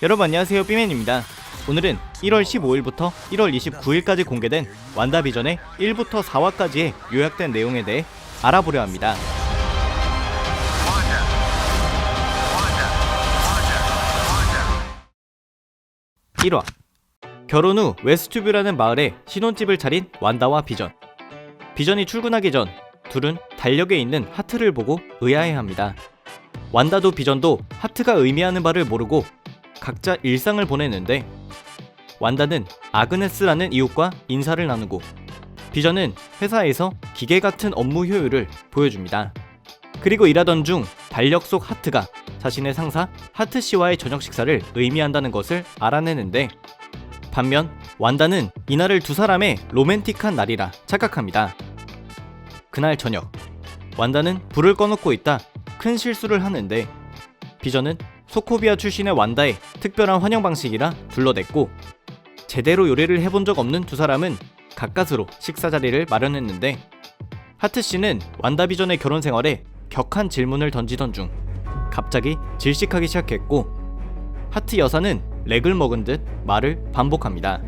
여러분 안녕하세요 삐맨입니다. 오늘은 1월 15일부터 1월 29일까지 공개된 완다비전의 1부터 4화까지의 요약된 내용에 대해 알아보려 합니다. 1화 결혼 후 웨스튜뷰라는 마을에 신혼집을 차린 완다와 비전. 비전이 출근하기 전 둘은 달력에 있는 하트를 보고 의아해합니다. 완다도 비전도 하트가 의미하는 바를 모르고 각자 일상을 보내는데 완다는 아그네스라는 이웃과 인사를 나누고 비전은 회사에서 기계 같은 업무 효율을 보여줍니다. 그리고 일하던 중 달력 속 하트가 자신의 상사 하트 씨와의 저녁 식사를 의미한다는 것을 알아내는데 반면 완다는 이날을 두 사람의 로맨틱한 날이라 착각합니다. 그날 저녁 완다는 불을 꺼놓고 있다 큰 실수를 하는데 비전은 소코비아 출신의 완다의 특별한 환영 방식이라 둘러댔고 제대로 요리를 해본 적 없는 두 사람은 가까스로 식사 자리를 마련했는데 하트 씨는 완다 비전의 결혼 생활에 격한 질문을 던지던 중 갑자기 질식하기 시작했고 하트 여사는 렉을 먹은 듯 말을 반복합니다.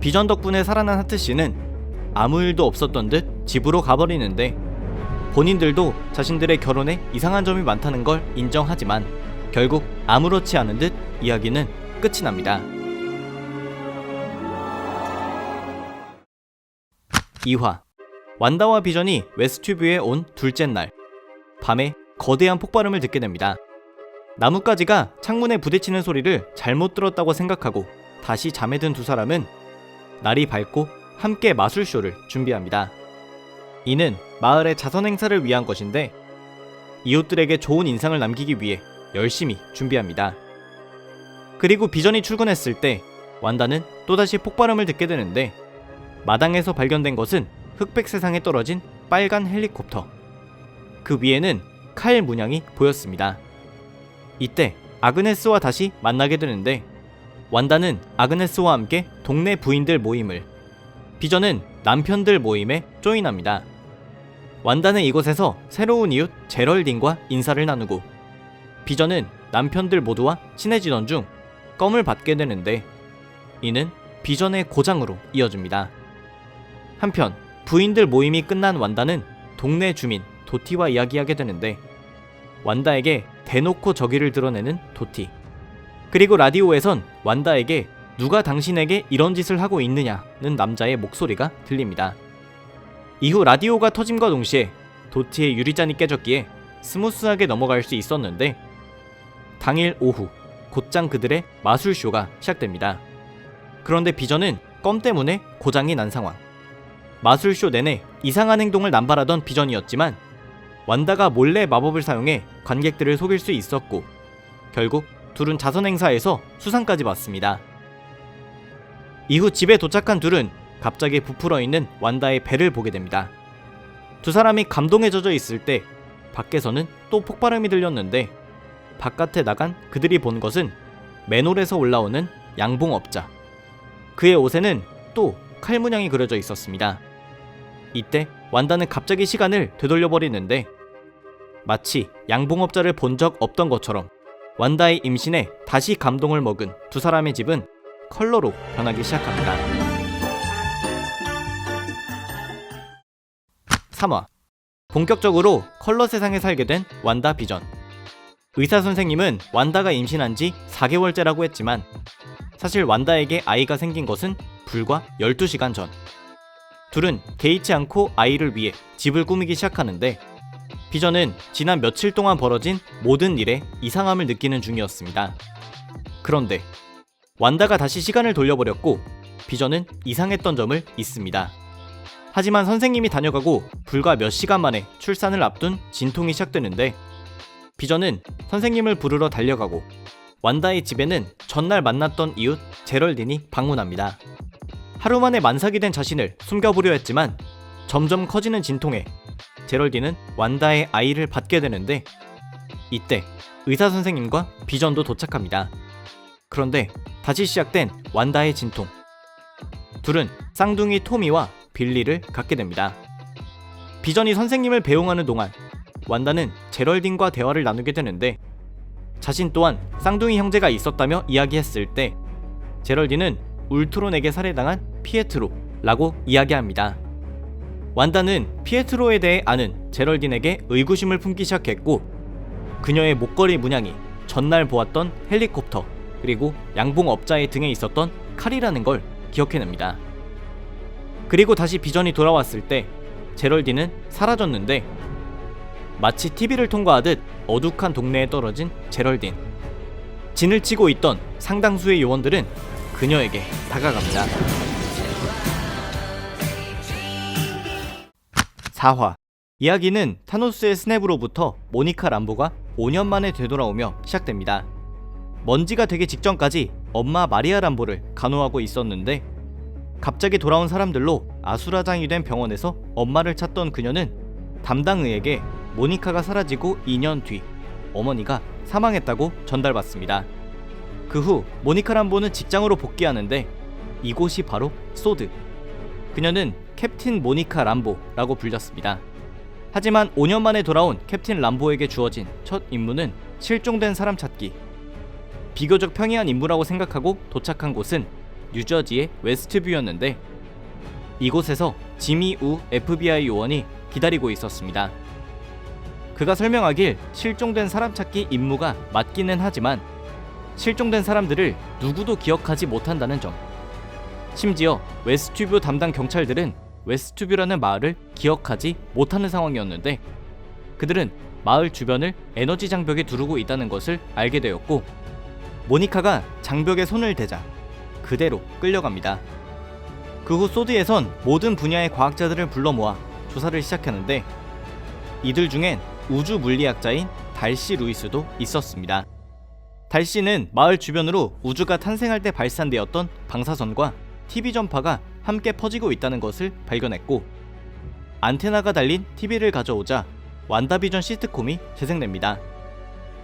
비전 덕분에 살아난 하트 씨는 아무 일도 없었던 듯 집으로 가버리는데 본인들도 자신들의 결혼에 이상한 점이 많다는 걸 인정하지만 결국 아무렇지 않은 듯 이야기는 끝이 납니다. 2화 완다와 비전이 웨스튜브에 온 둘째 날 밤에 거대한 폭발음을 듣게 됩니다. 나뭇가지가 창문에 부딪히는 소리를 잘못 들었다고 생각하고 다시 잠에 든 두 사람은 날이 밝고 함께 마술쇼를 준비합니다. 이는 마을의 자선 행사를 위한 것인데 이웃들에게 좋은 인상을 남기기 위해 열심히 준비합니다. 그리고 비전이 출근했을 때 완다는 또다시 폭발음을 듣게 되는데 마당에서 발견된 것은 흑백 세상에 떨어진 빨간 헬리콥터. 그 위에는 칼 문양이 보였습니다. 이때 아그네스와 다시 만나게 되는데 완다는 아그네스와 함께 동네 부인들 모임을 비전은 남편들 모임에 조인합니다. 완다는 이곳에서 새로운 이웃 제럴딘과 인사를 나누고 비전은 남편들 모두와 친해지던 중 껌을 받게 되는데 이는 비전의 고장으로 이어집니다. 한편 부인들 모임이 끝난 완다는 동네 주민 도티와 이야기하게 되는데 완다에게 대놓고 저기를 드러내는 도티 그리고 라디오에선 완다에게 누가 당신에게 이런 짓을 하고 있느냐는 남자의 목소리가 들립니다. 이후 라디오가 터짐과 동시에 도티의 유리잔이 깨졌기에 스무스하게 넘어갈 수 있었는데 당일 오후 곧장 그들의 마술쇼가 시작됩니다. 그런데 비전은 껌 때문에 고장이 난 상황. 마술쇼 내내 이상한 행동을 남발하던 비전이었지만 완다가 몰래 마법을 사용해 관객들을 속일 수 있었고 결국 둘은 자선 행사에서 수상까지 받습니다. 이후 집에 도착한 둘은 갑자기 부풀어 있는 완다의 배를 보게 됩니다. 두 사람이 감동에 젖어 있을 때 밖에서는 또 폭발음이 들렸는데 바깥에 나간 그들이 본 것은 맨홀에서 올라오는 양봉업자. 그의 옷에는 또 칼문양이 그려져 있었습니다. 이때 완다는 갑자기 시간을 되돌려 버리는데 마치 양봉업자를 본 적 없던 것처럼 완다의 임신에 다시 감동을 먹은 두 사람의 집은 컬러로 변하기 시작합니다. 3화 본격적으로 컬러 세상에 살게 된 완다 비전 의사 선생님은 완다가 임신한 지 4개월째라고 했지만 사실 완다에게 아이가 생긴 것은 불과 12시간 전 둘은 개의치 않고 아이를 위해 집을 꾸미기 시작하는데 비전은 지난 며칠 동안 벌어진 모든 일에 이상함을 느끼는 중이었습니다. 그런데 완다가 다시 시간을 돌려버렸고 비전은 이상했던 점을 잊습니다. 하지만 선생님이 다녀가고 불과 몇 시간 만에 출산을 앞둔 진통이 시작되는데 비전은 선생님을 부르러 달려가고 완다의 집에는 전날 만났던 이웃 제럴딘이 방문합니다. 하루 만에 만삭이 된 자신을 숨겨보려 했지만 점점 커지는 진통에 제럴딘은 완다의 아이를 받게 되는데 이때 의사 선생님과 비전도 도착합니다. 그런데 다시 시작된 완다의 진통. 둘은 쌍둥이 토미와 빌리를 갖게 됩니다. 비전이 선생님을 배웅하는 동안 완다는 제럴딘과 대화를 나누게 되는데 자신 또한 쌍둥이 형제가 있었다며 이야기했을 때 제럴딘은 울트론에게 살해당한 피에트로라고 이야기합니다. 완다는 피에트로에 대해 아는 제럴딘에게 의구심을 품기 시작했고 그녀의 목걸이 문양이 전날 보았던 헬리콥터 그리고 양봉업자의 등에 있었던 칼이라는 걸 기억해냅니다. 그리고 다시 비전이 돌아왔을 때 제럴딘은 사라졌는데 마치 TV를 통과하듯 어둑한 동네에 떨어진 제럴딘. 진을 치고 있던 상당수의 요원들은 그녀에게 다가갑니다. 4화 이야기는 타노스의 스냅으로부터 모니카 람보가 5년 만에 되돌아오며 시작됩니다. 먼지가 되기 직전까지 엄마 마리아 람보를 간호하고 있었는데 갑자기 돌아온 사람들로 아수라장이 된 병원에서 엄마를 찾던 그녀는 담당의에게 모니카가 사라지고 2년 뒤 어머니가 사망했다고 전달받습니다. 그 후 모니카 람보는 직장으로 복귀하는데 이곳이 바로 소드. 그녀는 캡틴 모니카 람보라고 불렸습니다. 하지만 5년 만에 돌아온 캡틴 람보에게 주어진 첫 임무는 실종된 사람 찾기. 비교적 평이한 임무라고 생각하고 도착한 곳은 뉴저지의 웨스트뷰였는데 이곳에서 지미 우 FBI 요원이 기다리고 있었습니다. 그가 설명하길 실종된 사람 찾기 임무가 맞기는 하지만 실종된 사람들을 누구도 기억하지 못한다는 점. 심지어 웨스트뷰 담당 경찰들은 웨스트뷰라는 마을을 기억하지 못하는 상황이었는데 그들은 마을 주변을 에너지 장벽에 두르고 있다는 것을 알게 되었고 모니카가 장벽에 손을 대자 그대로 끌려갑니다. 그 후 소드에선 모든 분야의 과학자들을 불러 모아 조사를 시작하는데 이들 중엔 우주 물리학자인 달시 루이스도 있었습니다. 달시는 마을 주변으로 우주가 탄생할 때 발산되었던 방사선과 TV 전파가 함께 퍼지고 있다는 것을 발견했고 안테나가 달린 TV를 가져오자 완다비전 시트콤이 재생됩니다.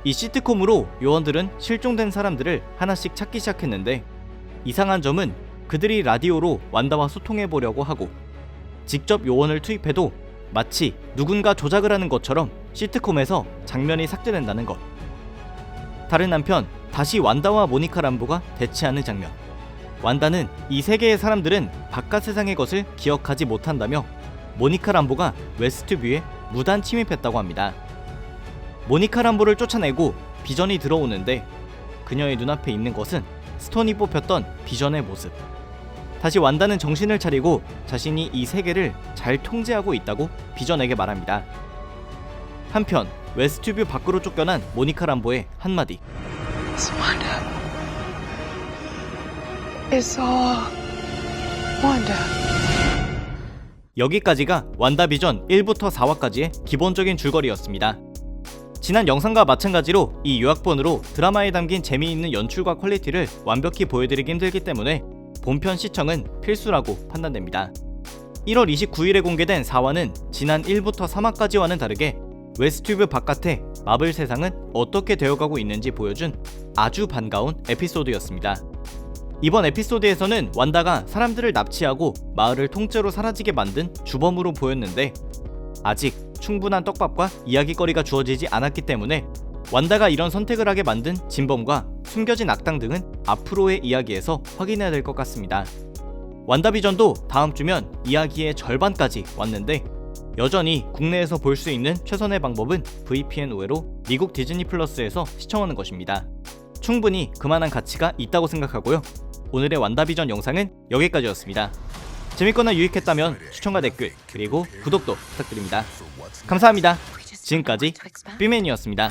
이 시트콤으로 요원들은 실종된 사람들을 하나씩 찾기 시작했는데 이상한 점은 그들이 라디오로 완다와 소통해 보려고 하고 직접 요원을 투입해도 마치 누군가 조작을 하는 것처럼 시트콤에서 장면이 삭제된다는 것. 다른 한편 다시 완다와 모니카 람보가 대치하는 장면. 완다는 이 세계의 사람들은 바깥 세상의 것을 기억하지 못한다며 모니카 람보가 웨스트뷰에 무단 침입했다고 합니다. 모니카 람보를 쫓아내고 비전이 들어오는데 그녀의 눈앞에 있는 것은 스톤이 뽑혔던 비전의 모습. 다시 완다는 정신을 차리고 자신이 이 세계를 잘 통제하고 있다고 비전에게 말합니다. 한편 웨스트뷰 밖으로 쫓겨난 모니카 람보의 한마디. It's Wanda. It's all Wanda. 여기까지가 완다 비전 1부터 4화까지의 기본적인 줄거리였습니다. 지난 영상과 마찬가지로 이 요약본으로 드라마에 담긴 재미있는 연출과 퀄리티를 완벽히 보여드리기 힘들기 때문에 본편 시청은 필수라고 판단됩니다. 1월 29일에 공개된 4화는 지난 1부터 3화까지와는 다르게 웨스튜브 바깥의 마블 세상은 어떻게 되어가고 있는지 보여준 아주 반가운 에피소드였습니다. 이번 에피소드에서는 완다가 사람들을 납치하고 마을을 통째로 사라지게 만든 주범으로 보였는데 아직 충분한 떡밥과 이야기거리가 주어지지 않았기 때문에 완다가 이런 선택을 하게 만든 진범과 숨겨진 악당 등은 앞으로의 이야기에서 확인해야 될 것 같습니다. 완다비전도 다음 주면 이야기의 절반까지 왔는데 여전히 국내에서 볼 수 있는 최선의 방법은 VPN 우회로 미국 디즈니 플러스에서 시청하는 것입니다. 충분히 그만한 가치가 있다고 생각하고요. 오늘의 완다비전 영상은 여기까지였습니다. 재밌거나 유익했다면 추천과 댓글 그리고 구독도 부탁드립니다. 감사합니다. 지금까지 삐맨이었습니다.